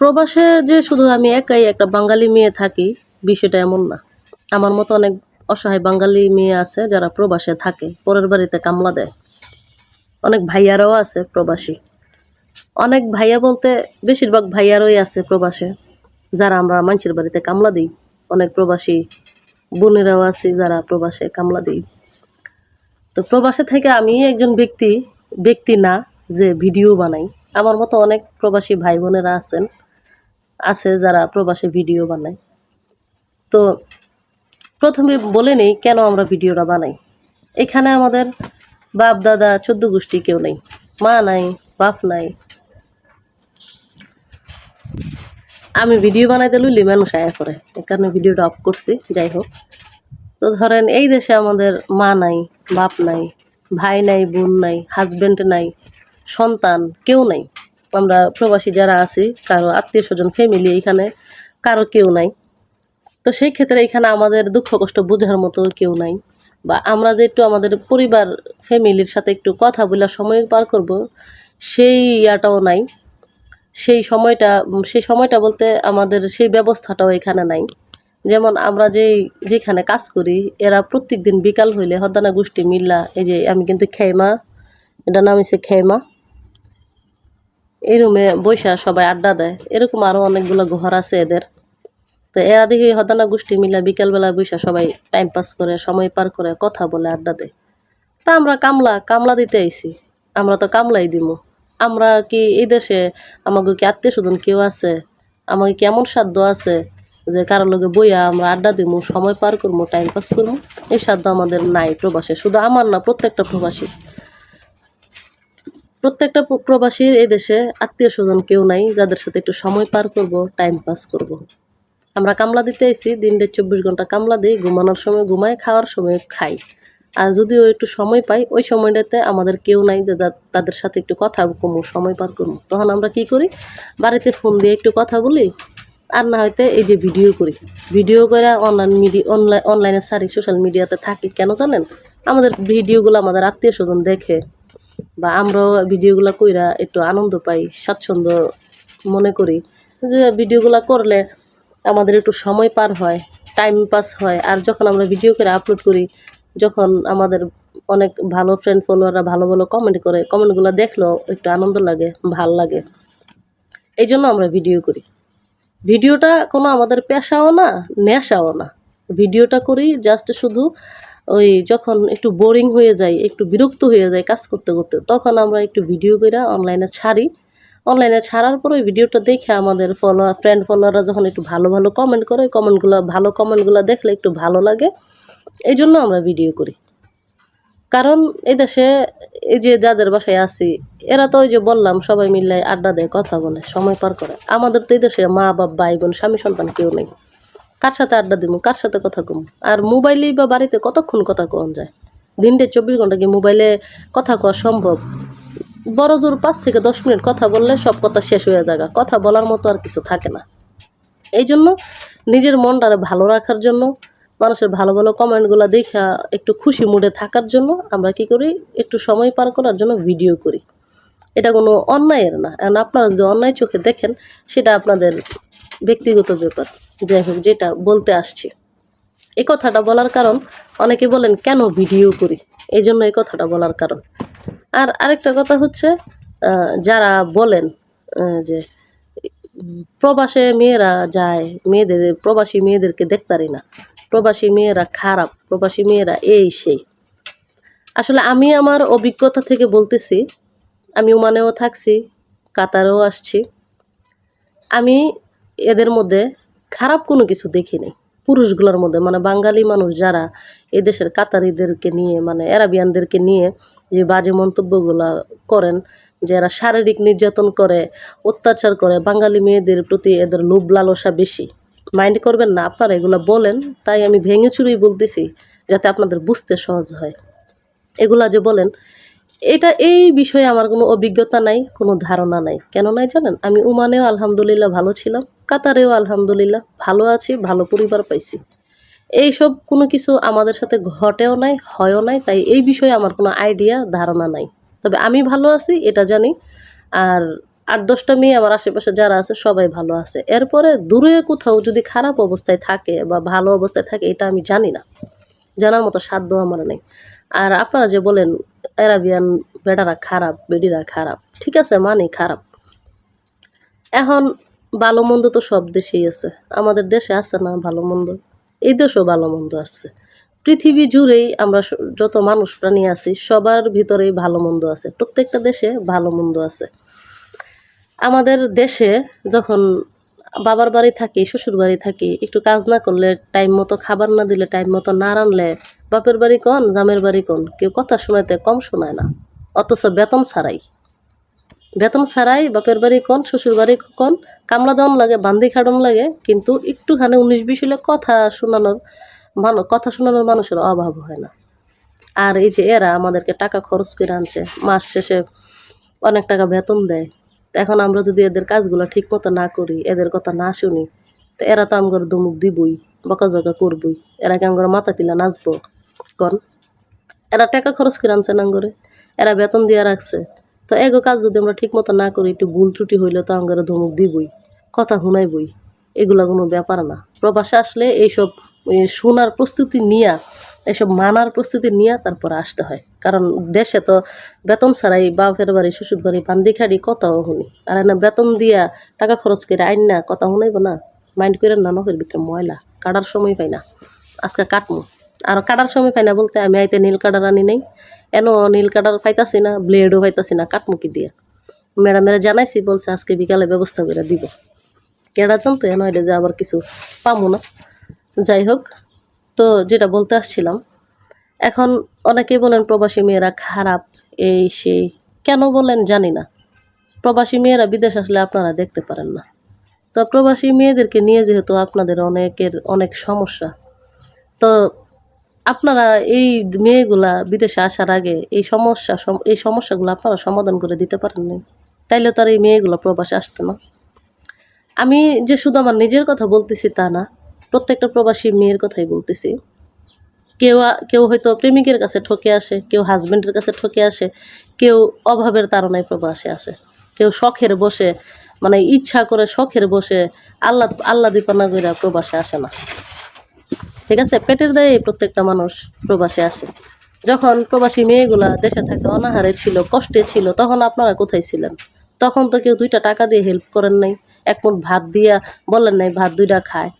প্রবাসে যে শুধু আমি একাই একটা বাঙালি মেয়ে থাকি, বিষয়টা এমন না। আমার মতো অনেক অসহায় বাঙালি মেয়ে আছে যারা প্রবাসে থাকে, পরের বাড়িতে কামলা দেয়। অনেক ভাইয়ারাও আছে প্রবাসী। অনেক ভাইয়া বলতে বেশিরভাগ ভাইয়ারই আছে প্রবাসে, যারা আমরা মানুষের বাড়িতে কামলা দিই। অনেক প্রবাসী বোনেরাও আছে যারা প্রবাসে কামলা দিই। তো প্রবাসে থেকে আমি একজন ব্যক্তি ব্যক্তি না, যে ভিডিও বানাই। আমার মতো অনেক প্রবাসী ভাই বোনেরা আছেন, আছে যারা প্রবাসে ভিডিও বানায়। তো প্রথমে বলে নেই কেন আমরা ভিডিওটা বানাই। এখানে আমাদের বাপ দাদা চোদ্দ গোষ্ঠী কেউ নেই, মা নাই, বাপ নাই। আমি ভিডিও বানাইতে লুলি মানুষ আয়া করে এই কারণে ভিডিওটা অফ করছি, যাই হোক। তো ধরেন এই দেশে আমাদের মা নাই, বাপ নাই, ভাই নাই, বোন নাই হাজব্যান্ড নাই, সন্তান কেউ নাই। আমরা প্রবাসী যারা আছি, কারও আত্মীয় স্বজন ফ্যামিলি এখানে, কারও কেউ নাই। তো সেই ক্ষেত্রে এখানে আমাদের দুঃখ কষ্ট বোঝার মতো কেউ নাই। বা আমরা যে একটু আমাদের পরিবার ফ্যামিলির সাথে একটু কথা বলে সময় পার করব, সেই ইয়াটাও নাই। সেই সময়টা সেই সময়টা বলতে আমাদের সেই ব্যবস্থাটাও এখানে নাই। যেমন আমরা যেই, যেখানে কাজ করি, এরা প্রত্যেক দিন বিকাল হইলে হদানা গোষ্ঠী মিল্লা, এই যে আমি কিন্তু খেমা এটা নাম হচ্ছে খেমা। এই রুমে বৈশা সবাই আড্ডা দেয়। এরকম আরও অনেকগুলো ঘর আছে এদের। তো এরা দেখি হদানা গোষ্ঠী মিলে বিকালবেলা বৈশা সবাই টাইম পাস করে, সময় পার করে কথা বলে, আড্ডা দেয়। তা আমরা কামলা কামলা দিতে আইছি। আমরা তো কামলাই দিমু। আমরা কি এই দেশে আমাকে কি আত্মীয় স্বজন কেউ আছে? আমাকে কি এমন সাধ্য আছে যে কারোর লোকে বইয়া আমরা আড্ডা দিমু, সময় পার করব টাইম পাস করব এই সাধ্য আমাদের নাই প্রবাসে। শুধু আমার না, প্রত্যেকটা প্রবাসী। প্রত্যেকটা প্রবাসীর এই দেশে আত্মীয় স্বজন কেউ নাই, যাদের সাথে একটু সময় পার করব টাইম পাস করব। আমরা কামলা দিতে আইছি দিনটা চব্বিশ ঘণ্টা কামলা দিই, ঘুমানোর সময় ঘুমাই, খাওয়ার সময় খাই। আর যদিও একটু সময় পাই, ওই সময়টাতে আমাদের কেউ নাই যে তাদের সাথে একটু কথা কমু, সময় পার করব তখন আমরা কি করি? বাড়িতে ফোন দিয়ে একটু কথা বলি, আর না হয়তো এই যে ভিডিও করি। ভিডিও করে অনলাইন মিডিয়া অনলাইন অনলাইনে সারি সোশ্যাল মিডিয়াতে থাকি। কেন জানেন? আমাদের ভিডিওগুলো আমাদের আত্মীয় স্বজন দেখে। বা আমরাও ভিডিওগুলো কইরা একটু আনন্দ পাই, স্বাচ্ছন্দ্য মনে করি। যে ভিডিওগুলো করলে আমাদের একটু সময় পার হয় টাইম পাস হয়। আর যখন আমরা ভিডিও করে আপলোড করি, যখন আমাদের অনেক ভালো ফ্রেন্ড ফলোয়াররা ভালো ভালো কমেন্ট করে কমেন্টগুলো দেখলেও একটু আনন্দ লাগে, ভালো লাগে। এই জন্য আমরা ভিডিও করি। ভিডিওটা কোনো আমাদের পেশাও না, নেশাও না। ভিডিওটা করি জাস্ট শুধু ওই যখন একটু বোরিং হয়ে যায়, একটু বিরক্ত হয়ে যায় কাজ করতে করতে, তখন আমরা একটু ভিডিও করে অনলাইনে ছাড়ি। অনলাইনে ছাড়ার পর ওই ভিডিওটা দেখে আমাদের ফলোয়ার ফ্রেন্ড ফলোয়াররা যখন একটু ভালো ভালো কমেন্ট করে কমেন্টগুলো ভালো কমেন্টগুলো দেখলে একটু ভালো লাগে। এই জন্য আমরা ভিডিও করি। কারণ এই দেশে এই যে যাদের বাসায় আছি, এরা তো ওই যে বললাম, সবাই মিলে আড্ডা দেয়, কথা বলে, সময় পার করে। আমাদের তো এই দেশে মা বাপ ভাই বোন স্বামী সন্তান কেউ নেই। কার সাথে আড্ডা দিব কার সাথে কথা কম? আর মোবাইলেই বা বাড়িতে কতক্ষণ কথা কম যায়? দিনটে চব্বিশ ঘণ্টা কি মোবাইলে কথা কওয়া সম্ভব? বড় জোর পাঁচ থেকে দশ মিনিট কথা বললে সব কথা শেষ হয়ে যায় কথা বলার মতো আর কিছু থাকে না। এই জন্য নিজের মনটারে ভালো রাখার জন্য, মানুষের ভালো ভালো কমেন্টগুলো দেখা একটু খুশি মুডে থাকার জন্য আমরা কি করি? একটু সময় পার করার জন্য ভিডিও করি। এটা কোনো অন্যায়ের না। কারণ আপনারা যদি অন্যায় চোখে দেখেন, সেটা আপনাদের ব্যক্তিগত ব্যাপার। যাই হোক, যেটা বলতে আসছি। এই কথাটা বলার কারণ অনেকে বলেন, কেন ভিডিও করি? এই জন্য এই কথাটা বলার কারণ। আর আরেকটা কথা হচ্ছে যারা বলেন যে প্রবাসে মেয়েরা যায়, মেয়েদের, প্রবাসী মেয়েদেরকে দেখতারি না। প্রবাসী মেয়েরা খারাপ, প্রবাসী মেয়েরা এই সেই। আসলে আমি আমার অভিজ্ঞতা থেকে বলতেছি, আমি ওমানেও থাকছি, কাতারেও আসছি। আমি এদের মধ্যে খারাপ কোনো কিছু দেখিনি পুরুষগুলোর মধ্যে মানে বাঙালি মানুষ যারা এদেশের কাতারিদেরকে নিয়ে মানে অ্যারাবিয়ানদেরকে নিয়ে যে বাজে মন্তব্যগুলো করেন, যে এরা শারীরিক নির্যাতন করে, অত্যাচার করে, বাঙালি মেয়েদের প্রতি এদের লোভ লালসা বেশি। মাইন্ড করবেন না, আপনারা এগুলো বলেন, তাই আমি ভেঙে চুরেই বলতেছি, যাতে আপনাদের বুঝতে সহজ হয়। এগুলা যে বলেন, এটা এই বিষয়ে আমার কোনো অভিজ্ঞতা নাই, কোনো ধারণা নাই। কেন নাই জানেন? আমি উমানেও আলহামদুলিল্লাহ ভালো ছিলাম। কাতারেও আলহামদুলিল্লাহ ভালো আছি, ভালো পরিবার পাইছি। এইসব কোনো কিছু আমাদের সাথে ঘটেও নাই, হয়ও নাই, তাই এই বিষয়ে আমার কোনো আইডিয়া, ধারণা নাই। তবে আমি ভালো আছি, এটা জানি। আর আট দশটা মেয়ে আমার আশেপাশে যারা আছে, সবাই ভালো আছে। এরপরে দূরে কোথাও যদি খারাপ অবস্থায় থাকে বা ভালো অবস্থায় থাকে, এটা আমি জানি না। জানার মতো সাধ্য আমার নেই। আর আপনারা যে বলেন, অ্যারাবিয়ান বেটারা খারাপ বেডিরা খারাপ, ঠিক আছে মানে খারাপ। এখন ভালো মন্দ তো সব দেশেই আছে। আমাদের দেশে আছে না ভালো মন্দ? এই দেশেও ভালো মন্দ আছে। পৃথিবী জুড়েই আমরা যত মানুষ প্রাণী আছি, সবার ভিতরেই ভালো মন্দ আছে। প্রত্যেকটা দেশে ভালো মন্দ আছে। আমাদের দেশে যখন বাবার বাড়ি থাকি, শ্বশুর বাড়ি থাকি, একটু কাজ না করলে টাইম মতো খাবার না দিলে, টাইম মতো না রানলে, বাপের বাড়ি কোন, জামের বাড়ি কোন, কেউ কথা শোনাতে কম শোনায় না। অথচ বেতন ছাড়াই। বেতন ছাড়াই বাপের বাড়ি কোন, শ্বশুর বাড়ি কোন, কামলা দেওয়ান লাগে, বান্দি খাড়ন লাগে, কিন্তু একটুখানি উনিশ বিশ হলে কথা শোনানোর মানুষ কথা শোনানোর মানুষের অভাব হয় না। আর এই যে এরা আমাদেরকে টাকা খরচ করে আনছে, মাস শেষে অনেক টাকা বেতন দেয়। তো এখন আমরা যদি এদের কাজগুলো ঠিক মতো না করি, এদের কথা না শুনি, তো এরা তো আমগর দুমুখ দিবই, বকাঝকা করবই। এরা কি আমগর মাথা তিলা নাচবো? কন? এরা টাকা খরচ করে আনছে না করে এরা বেতন দিয়ে রাখছে? তো এগো কাজ যদি আমরা ঠিক মতো না করি, একটু ভুল ত্রুটি হইলে তো আমগর ধমক দিবই, কথা শুনাইবই। এগুলা কোনো ব্যাপার না। প্রবাসে আসলে এইসব শোনার প্রস্তুতি নিয়া এসব মানার প্রস্তুতি নিয়ে তারপর আসতে হয়। কারণ দেশে তো বেতন ছাড়াই বাপের বাড়ি, শ্বশুর বাড়ি, বান্দি খাড়ি কথাও শুনি আর না বেতন দিয়া টাকা খরচ করে আইন না, কথা শুনাইব না। মাইন্ড করে না, নখের ভিতরে ময়লা, কাটার সময় পাই না। আজকে কাটমু। আর কাটার সময় পাই না বলতে আমি আইতে নীল কাটার আনি নাই। এন নীল কাটার পাইতাছি না, ব্লেডও পাইতাছি না কাটমু কি দিয়া ম্যাডামেরা জানাইছি, বলছে আজকে বিকালে ব্যবস্থা করে দিব। কেডা জানতো এন হইলে যে আবার কিছু পামু না। যাই হোক, তো যেটা বলতে আসছিলাম, এখন অনেকেই বলেন প্রবাসী মেয়েরা খারাপ, এই সেই, কেন বলেন জানি না। প্রবাসী মেয়েরা বিদেশ আসলে আপনারা দেখতে পারেন না। তো প্রবাসী মেয়েদেরকে নিয়ে যেহেতু আপনাদের অনেকের অনেক সমস্যা, তো আপনারা এই মেয়েগুলা বিদেশে আসার আগে এই সমস্যা, সম- এই সমস্যাগুলো আপনারা সমাধান করে দিতে পারেন নাই? তাইলে তার এই মেয়েগুলো প্রবাসে আসতো না। আমি যে শুধু আমার নিজের কথা বলতেছি তা না, প্রত্যেকটা প্রবাসী মেয়ের কথাই বলতেছি। কেউ কেউ হয়তো প্রেমিকের কাছে ঠকে আসে, কেউ হাজব্যান্ডের কাছে ঠকে আসে, কেউ অভাবের তাড়নায় প্রবাসে আসে, কেউ শখের বসে মানে ইচ্ছা করে শখের বসে আল্লাহ আল্লাহ দীপানা করে প্রবাসে আসে না। ঠিক আছে? পেটের দায়ে প্রত্যেকটা মানুষ প্রবাসে আসে। যখন প্রবাসী মেয়েগুলা দেশে থাকতে অনাহারে ছিল, কষ্টে ছিল, তখন আপনারা কোথায় ছিলেন? তখন তো কেউ দুইটা টাকা দিয়ে হেল্প করেন নাই। এক মুঠ ভাত দিয়া বলেন নাই, ভাত দুইটা খায়।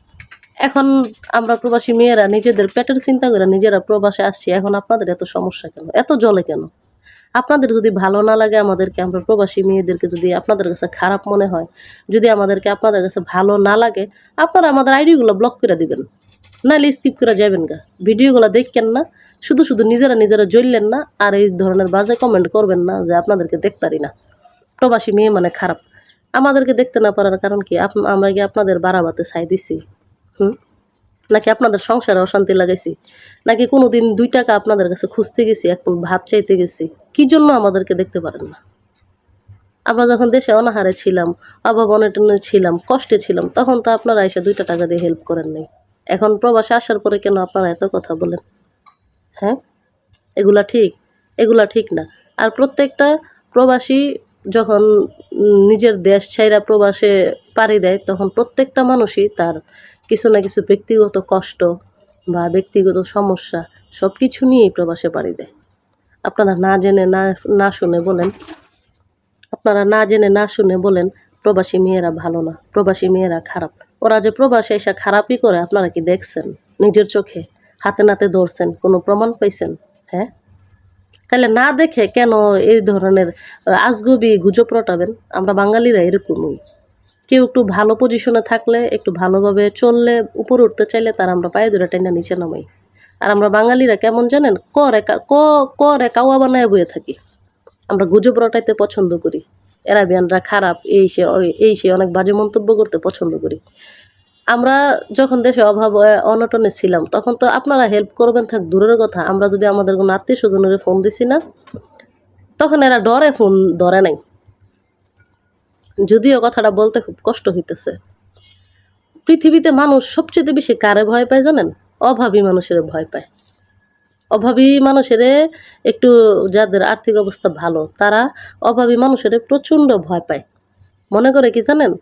এখন আমরা প্রবাসী মেয়েরা নিজেদের পেটের চিন্তা করে নিজেরা প্রবাসে আসছি, এখন আপনাদের এত সমস্যা কেন? এত জলে কেন? আপনাদের যদি ভালো না লাগে আমাদেরকে, আমরা প্রবাসী মেয়েদেরকে যদি আপনাদের কাছে খারাপ মনে হয়, যদি আমাদেরকে আপনাদের কাছে ভালো না লাগে, আপনারা আমাদের আইডিগুলো ব্লক করে দিবেন। নাহলে স্কিপ করা যাবেন গা। ভিডিওগুলো দেখবেন না, শুধু শুধু নিজেরা নিজেরা জ্বললেন না, আর এই ধরনের বাজে কমেন্ট করবেন না যে আপনাদেরকে দেখতারি না। প্রবাসী মেয়ে মানে খারাপ। আমাদেরকে দেখতে না পারার কারণ কি? আমরা কি আপনাদের বাড়াবাতে ছাই দিছি? হুম? নাকি আপনাদের সংসারে অশান্তি লাগাইছি? নাকি কোনো দিন দুই টাকা আপনাদের কাছে খুঁজতে গেছি মুঠ ভাত চাইতে গেছি? কি জন্য আমাদেরকে দেখতে পারেন না? আমরা যখন দেশে অনাহারে ছিলাম, অভাব অনটনে ছিলাম, কষ্টে ছিলাম, তখন তো আপনারা এসে দুইটা টাকা দিয়ে হেল্প করেন নাই। এখন প্রবাসে আসার পরে কেন আপনারা এত কথা বলেন? হ্যাঁ? এগুলা ঠিক? এগুলা ঠিক না। আর প্রত্যেকটা প্রবাসী যখন নিজের দেশ ছাইরা প্রবাসে পাড়ি দেয়, তখন প্রত্যেকটা মানুষই তার কিছু না কিছু ব্যক্তিগত কষ্ট বা ব্যক্তিগত সমস্যা সব কিছু নিয়েই প্রবাসে পাড়ি দেয়। আপনারা না জেনে, না না শুনে বলেন। আপনারা না জেনে, না শুনে বলেন, প্রবাসী মেয়েরা ভালো না, প্রবাসী মেয়েরা খারাপ। ওরা যে প্রবাসে এসে খারাপই করে, আপনারা কি দেখছেন? নিজের চোখে হাতে নাতে ধরছেন, কোনো প্রমাণ পাইছেন? হ্যাঁ? তাহলে না দেখে কেন এই ধরনের আজগুবি গুজব রটাবেন? আমরা বাঙালিরা এরকমই। কেউ একটু ভালো পজিশনে থাকলে, একটু ভালোভাবে চললে, উপরে উঠতে চাইলে তার আমরা পায়ে ধরে টেনে নিচে নামাই। আর আমরা বাঙালিরা কেমন জানেন? করে ক করে কাওয়া বানায় বয়ে থাকি। আমরা গুজব রটাইতে পছন্দ করি। এরাবিয়ানরা খারাপ, এই সে এই সে অনেক বাজে মন্তব্য করতে পছন্দ করি। আমরা যখন দেশে অভাব অনটনে ছিলাম, তখন তো আপনারা হেল্প করবেন, থাক, দূরের কথা। আমরা যদি আমাদের কোনো আত্মীয় স্বজনের ফোন দিছি না, তখন এরা ডরে ফোন ধরে নাই। যদিও কথাটা বলতে খুব কষ্ট হইতেছে। পৃথিবীতে মানুষ সবচেয়ে বেশি কারে ভয় পায় জানেন? অভাবী মানুষের ভয় পায়। অভাবী মানুষের একটু যাদের আর্থিক অবস্থা ভালো, তারা অভাবী মানুষের প্রচণ্ড ভয় পায়। মনে করে কি জানেন?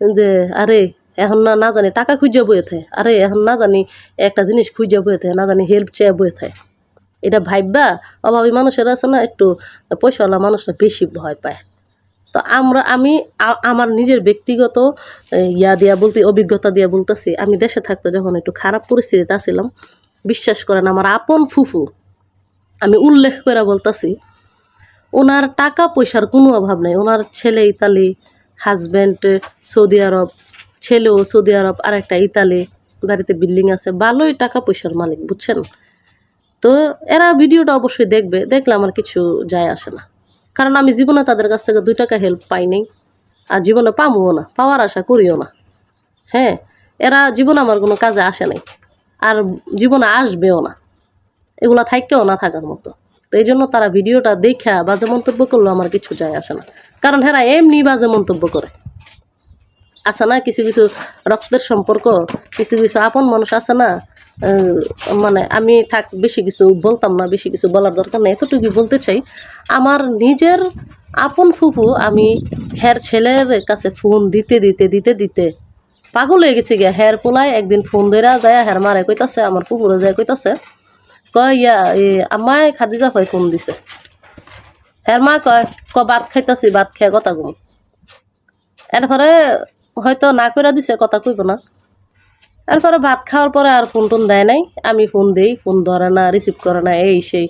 যে আরে, এখন না না জানি টাকা খুঁজে বয়ে থাকে আরে, এখন না জানি একটা জিনিস খুঁজে বয়ে থাকে না জানি হেল্প চেয়ে বয়ে থাকে এটা ভাববা অভাবী মানুষের আছে না, একটু পয়সাওয়ালা মানুষরা বেশি ভয় পায়। তো আমরা, আমি আমার নিজের ব্যক্তিগত ইয়া দিয়া বলতে, অভিজ্ঞতা দিয়া বলতেছি, আমি দেশে থাকতে যখন একটু খারাপ পরিস্থিতিতে আসছিলাম বিশ্বাস করেন, আমার আপন ফুফু, আমি উল্লেখ করে বলতেছি, ওনার টাকা পয়সার কোনো অভাব নেই। ওনার ছেলে ইতালি হাজব্যান্ড সৌদি আরব, ছেলেও সৌদি আরব আর একটা ইতালি বাড়িতে বিল্ডিং আছে, ভালোই টাকা পয়সার মালিক, বুঝছেন? তো এরা ভিডিওটা অবশ্যই দেখবে, দেখলে আমার কিছু যায় আসে না। কারণ আমি জীবনে তাদের কাছ থেকে দুই টাকা হেল্প পাই নাই, আর জীবনে পামও না, পাওয়ার আশা করিও না। হ্যাঁ এরা জীবনে আমার কোনো কাজে আসে নাই। আর জীবনে আসবেও না। এগুলা থাকেও না থাকার মতো। তো এই জন্য তারা ভিডিওটা দেখা বাজে মন্তব্য করলেও আমার কিছু যায় আসে না। কারণ হেরা এমনি বাজে মন্তব্য করে। আছে না কিছু কিছু রক্তের সম্পর্ক, কিছু কিছু আপন মানুষ আছে না মানে আমি থাক বেশি কিছু বলতাম না, বেশি কিছু বলার দরকার নেই, এতটুকুই বলতে চাই। আমার নিজের আপন ফুফু আমি হ্যার ছেলের কাছে ফোন দিতে দিতে দিতে দিতে পাগল হয়ে গেছে গিয়া, হ্যার পোলায় একদিন ফোন ধরা যায়, হ্যার মারে, কইতাছে, আমার ফুফুরে যায়, কইতাছে। কয়, ইয়া, এ আমায় খাদিজা হয় ফোন দিছে। হ্যার মা কয়, ক, ভাত খাইতাছি, ভাত খেয়ে কথা ঘুম এরপরে হয়তো না কইরা দিছে, কথা কইব না। এরপরে ভাত খাওয়ার পরে আর ফোন টোন দেয় নাই। আমি ফোন দিই, ফোন ধরে না, রিসিভ করে না, এই সেই।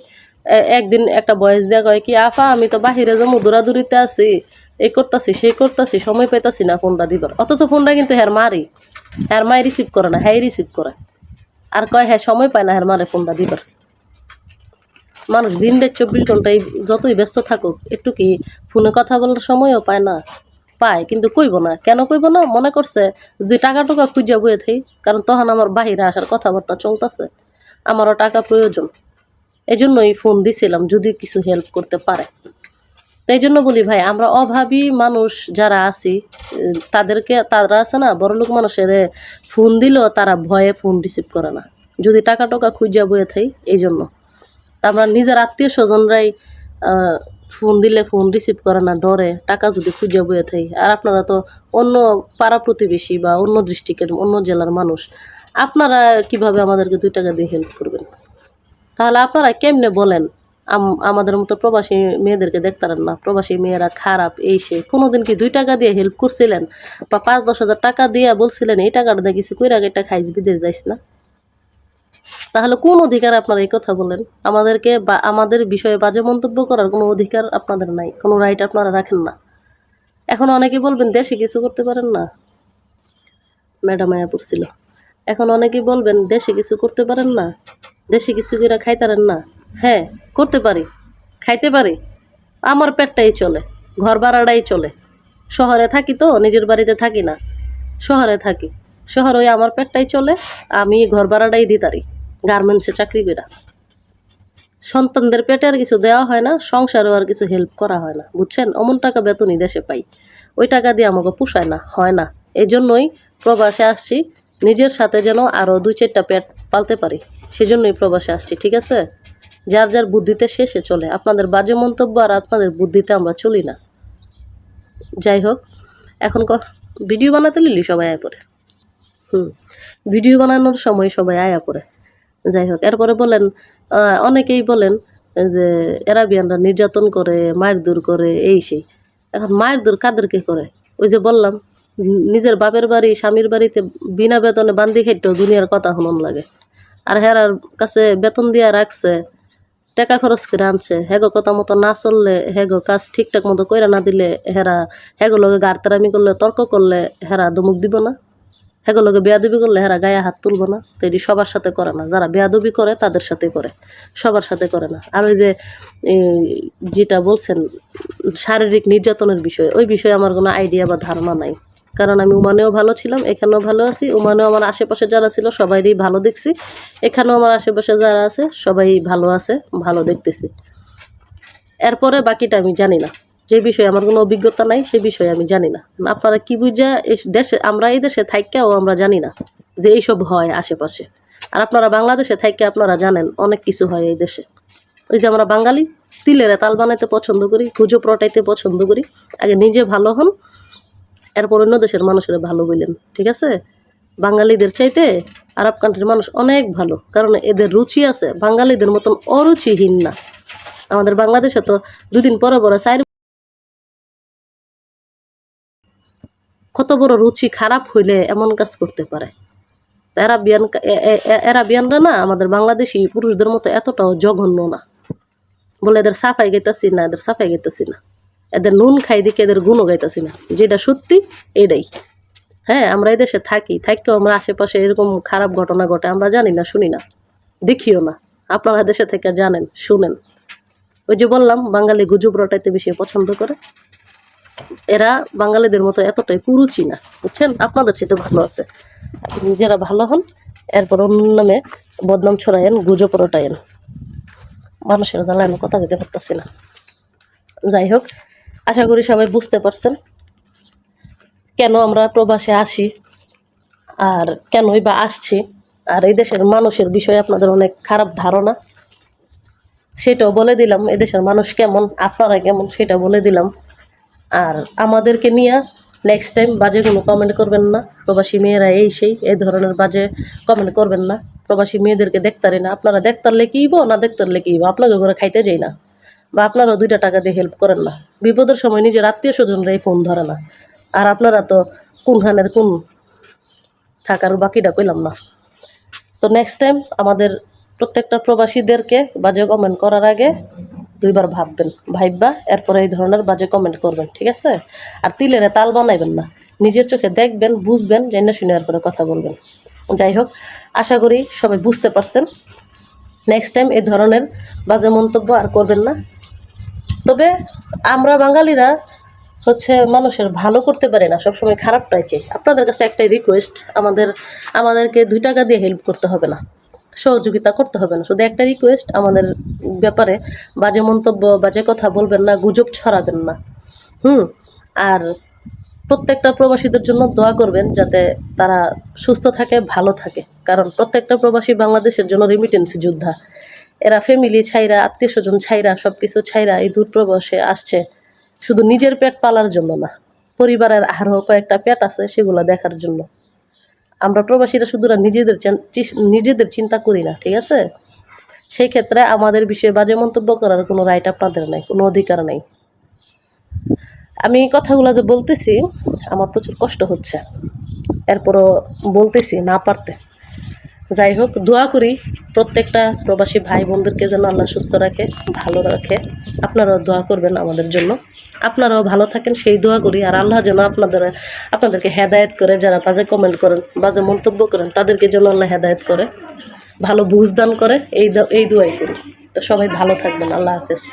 একদিন একটা বয়স দেয়া কয় কি, আফা, আমি তো বাহিরে যাব, দৌড়াদৌড়িতে আছি। এই করতাছি, সেই করতাছি, সময় পাইতাছি না ফোনটা দিবার। অথচ ফোনটা কিন্তু হ্যার মারি হ্যার মাই রিসিভ করে না হ্যাঁ রিসিভ করে। আর কয় হ্যাঁ সময় পায় না হ্যার মারে ফোনটা দিবার। মানুষ দিন রাত চব্বিশ ঘন্টায় যতই ব্যস্ত থাকুক, একটু কি ফোনে কথা বলার সময়ও পায় না? পায়, কিন্তু কইব না। কেন কইব না? মনে করছে, যে টাকা টুকা খুঁজে বয়ে থাই, কারণ তখন আমার বাহিরে আসার কথাবার্তা চলতেছে। আমারও টাকা প্রয়োজন। এই জন্যই ফোন দিছিলাম, যদি কিছু হেল্প করতে পারে। তাই জন্য বলি ভাই, আমরা অভাবী মানুষ যারা আছি, তাদেরকে, তারা আছে না, বড়লোক মানুষের ফোন দিলেও তারা ভয়ে ফোন রিসিভ করে না। যদি টাকা টাকা খুঁজে বয়ে থাই, এই জন্য। আমরা নিজের আত্মীয় স্বজনরাই ফোন দিলে ফোন রিসিভ করে না, ডরে, টাকা যদি খুঁজে বয়ে থাই। আর আপনারা তো অন্য পাড়া প্রতিবেশী বা অন্য ডিস্ট্রিক্টের অন্য জেলার মানুষ, আপনারা কীভাবে আমাদেরকে দুই টাকা দিয়ে হেল্প করবেন? তাহলে আপনারা কেমনে বলেন? আমাদের মতো প্রবাসী মেয়েদেরকে দেখতারেন না। প্রবাসী মেয়েরা খারাপ, এই সে। কোনোদিন কি দুই টাকা দিয়ে হেল্প করছিলেন? বা পাঁচ, দশ হাজার টাকা দিয়ে বলছিলেন, এই টাকাটা দিয়ে কিছু কইরা এটা খাইস, বিদেশ যাইস না? তাহলে কোন অধিকার আপনারা এই কথা বলেন? আমাদেরকে বা, আমাদের বিষয়ে বাজে মন্তব্য করার কোনো অধিকার আপনাদের নাই। কোনো রাইট আপনারা রাখেন না। এখন অনেকে বলবেন, দেশে কিছু করতে পারেন না? ম্যাডাম আয়া পড়ছিল। এখন অনেকেই বলবেন, দেশে কিছু করতে পারেন না? দেশে কিছু করে খাইতারেন না? হ্যাঁ করতে পারি, খাইতে পারি। আমার পেটটাই চলে ঘর ভাড়াটাই চলে। শহরে থাকি তো, নিজের বাড়িতে থাকি না। শহরে থাকি, শহরে ওই আমার পেটটাই চলে, আমি ঘর ভাড়াটাই দিতারি, গার্মেন্টসে চাকরি করা সন্তানদের পেটে আর কিছু দেওয়া হয় না, সংসারেও আর কিছু হেল্প করা হয় না, বুঝছেন? অমন টাকা বেতনই দেশে পাই। ওই টাকা দিয়ে আমাকে পোষায় না, হয় না। এই জন্যই প্রবাসে আসছি, নিজের সাথে যেন আরও দুই চারটা পেট পালতে পারি, সেজন্যই প্রবাসে আসছি, ঠিক আছে? যার যার বুদ্ধিতে শেষে চলে। আপনাদের বাজে মন্তব্য আর আপনাদের বুদ্ধিতে আমরা চলি না। যাই হোক, এখন ক ভিডিও বানাতে লিলি সবাই আয় পড়ে। হুম, ভিডিও বানানোর সময় সবাই আয়া পড়ে। যাই হোক, এরপরে বলেন অনেকেই বলেন যে এরাবিয়ানরা নির্যাতন করে, মায়ের দূর করে, এই সেই। এখন মায়ের দূর কাদেরকে করে? ওই যে বললাম, নিজের বাপের বাড়ি, স্বামীর বাড়িতে বিনা বেতনে বান্দি খেটেও দুনিয়ার কথা শুনুন লাগে। আর হেরার কাছে বেতন দিয়া রাখছে টাকা খরচ করে আনছে। হেগো কথা মতো না চললে হেগো কাজ ঠিকঠাক মতো কইরা না দিলে হেরা হেগো লগে গারতারামি করলে, তর্ক করলে হেরা দমুক দিব না। হেগো লগে বেয়াদবি করলে হেরা গায়ে হাত তুলবো না। তো এটি সবার সাথে করে না। যারা বেয়াদবি করে, তাদের সাথে করে। সবার সাথে করে না। আর ওই যে যেটা বলছেন শারীরিক নির্যাতনের বিষয়ে, ওই বিষয়ে আমার কোনো আইডিয়া বা ধারণা নাই। কারণ আমি ওমানেও ভালো ছিলাম, এখানেও ভালো আছি। ওমানেও আমার আশেপাশে যারা ছিল, সবাইরই ভালো দেখছি। এখানেও আমার আশেপাশে যারা আছে, সবাই ভালো আছে, ভালো দেখতেছি। এরপরে বাকিটা আমি জানি না। যে বিষয়ে আমার কোনো অভিজ্ঞতা নাই, সে বিষয়ে আমি জানি না। আপনারা কি বুঝা দেশে, আমরা এই দেশে থাইকাও আমরা জানি না যে এইসব হয় আশেপাশে। আর আপনারা বাংলাদেশে থাইকে আপনারা জানেন, অনেক কিছু হয় এই দেশে। ওই যে আমরা বাঙালি, তিলের তাল বানাইতে পছন্দ করি গুজব রটাইতে পছন্দ করি, আগে নিজে ভালো হন এরপর অন্য দেশের মানুষের ভালো বললেন ঠিক আছে? বাঙালিদের চাইতে আরব কান্ট্রির মানুষ অনেক ভালো, কারণ এদের রুচি আছে, বাঙালিদের মতন অরুচিহীন না। আমাদের বাংলাদেশে তো দুদিন পরে পরে চার কত বড় রুচি খারাপ হইলে এমন কাজ করতে পারে। এ- এরাবিয়ানরা না আমাদের বাংলাদেশি পুরুষদের মতো এতটাও জঘন্য না। বলে এদের সাফাই গাইতাছি না, এদের সাফাই গাইতাছি না। এদের নুন খাই দিকে এদের গুণও গাইতেছি না। যেটা সত্যি, এটাই। হ্যাঁ আমরা এই দেশে থাকি থাকলেও আমরা আশেপাশে এরকম খারাপ ঘটনা ঘটে, আমরা জানি না, শুনি না। দেখিও না। আপনারা দেশে থেকে জানেন, শুনেন। ওই যে বললাম, বাঙালি গুজব রটাইতে বেশি পছন্দ করে। এরা বাঙালিদের মতো এতটাই কুরুচি না, বুঝছেন? আপনাদের চেয়ে ভালো আছে। নিজেরা ভালো হন, এরপর অন্য নামে বদনাম ছড়ায়েন, গুজব রটায়েন। মানুষের জ্বালায় কথা দিতে পারতেছি না। যাই হোক আশা করি সবাই বুঝতে পারছেন কেন আমরা প্রবাসে আসি আর কেনই বা আসছি আর এই দেশের মানুষের বিষয়ে আপনাদের অনেক খারাপ ধারণা। সেটাও বলে দিলাম এদেশের মানুষ কেমন, আপনারা কেমন সেটা বলে দিলাম। আর আমাদেরকে নিয়ে নেক্সট টাইম বাজে কোনো কমেন্ট করবেন না। প্রবাসী মেয়েরা এই সেই, এই ধরনের বাজে কমেন্ট করবেন না। প্রবাসী মেয়েদেরকে দেখতারি না। আপনারা দেখতারলে কিইব না দেখতারলে কিইব আপনাকে ঘরে খাইতে যাই না। বা আপনারাও দুইটা টাকা দিয়ে হেল্প করেন না। বিপদের সময় নিজের আত্মীয় স্বজনরা এই ফোন ধরে না। আর আপনারা তো কোনখানের কোন থাকার বাকিটা কইলাম না। তো নেক্সট টাইম আমাদের প্রত্যেকটা প্রবাসীদেরকে বাজে কমেন্ট করার আগে দুইবার ভাববেন ভাববা এরপরে এই ধরনের বাজে কমেন্ট করবেন, ঠিক আছে? আর তিলেরে তাল বানাইবেন না। নিজের চোখে দেখবেন, বুঝবেন, জেনে শুনে এরপরে কথা বলবেন। যাই হোক, আশা করি সবাই বুঝতে পারছেন। নেক্সট টাইম এই ধরনের বাজে মন্তব্য আর করবেন না। তবে আমরা বাঙালিরা হচ্ছে মানুষের ভালো করতে পারে না, সবসময় খারাপটাই চাই। আপনাদের কাছে একটাই রিকোয়েস্ট আমাদের, আমাদেরকে দুই টাকা দিয়ে হেল্প করতে হবে না, সহযোগিতা করতে হবে না। শুধু একটা রিকোয়েস্ট আমাদের ব্যাপারে বাজে মন্তব্য, বাজে কথা বলবেন না, গুজব ছড়াবেন না। হুম, আর প্রত্যেকটা প্রবাসীদের জন্য দোয়া করবেন যাতে তারা সুস্থ থাকে, ভালো থাকে। কারণ প্রত্যেকটা প্রবাসী বাংলাদেশের জন্য রেমিটেন্স যোদ্ধা। এরা ফ্যামিলি ছাইরা, আত্মীয় স্বজন ছাইরা সব কিছু ছাইরা এই দূর প্রবাসে আসছে। শুধু নিজের পেট পালার জন্য না, পরিবারের আরও কয়েকটা পেট আছে সেগুলো দেখার জন্য। আমরা প্রবাসীরা শুধুরা নিজেদের নিজেদের চিন্তা করি না, ঠিক আছে? সেই ক্ষেত্রে আমাদের বিষয়ে বাজে মন্তব্য করার কোনো রাইট আপনাদের নাই, কোনো অধিকার নেই। আমি কথাগুলো যে বলতেছি, আমার প্রচুর কষ্ট হচ্ছে। এরপরও বলতেছি না পারতে। যাই হোক, দোয়া করি প্রত্যেকটা প্রবাসী ভাই বোনদেরকে যেন আল্লাহ সুস্থ রাখে, ভালো রাখে। আপনারাও দোয়া করবেন আমাদের জন্য। আপনারাও ভালো থাকেন, সেই দোয়া করি। আর আল্লাহ যেন আপনাদের, আপনাদেরকে হেদায়েত করে, যারা বাজে কমেন্ট করেন, বাজে মন্তব্য করেন, তাদেরকে যেন আল্লাহ হেদায়ত করে, ভালো বুঝদান করে, এই এই দোয়াই করি। তো সবাই ভালো থাকবেন। আল্লাহ হাফেজ।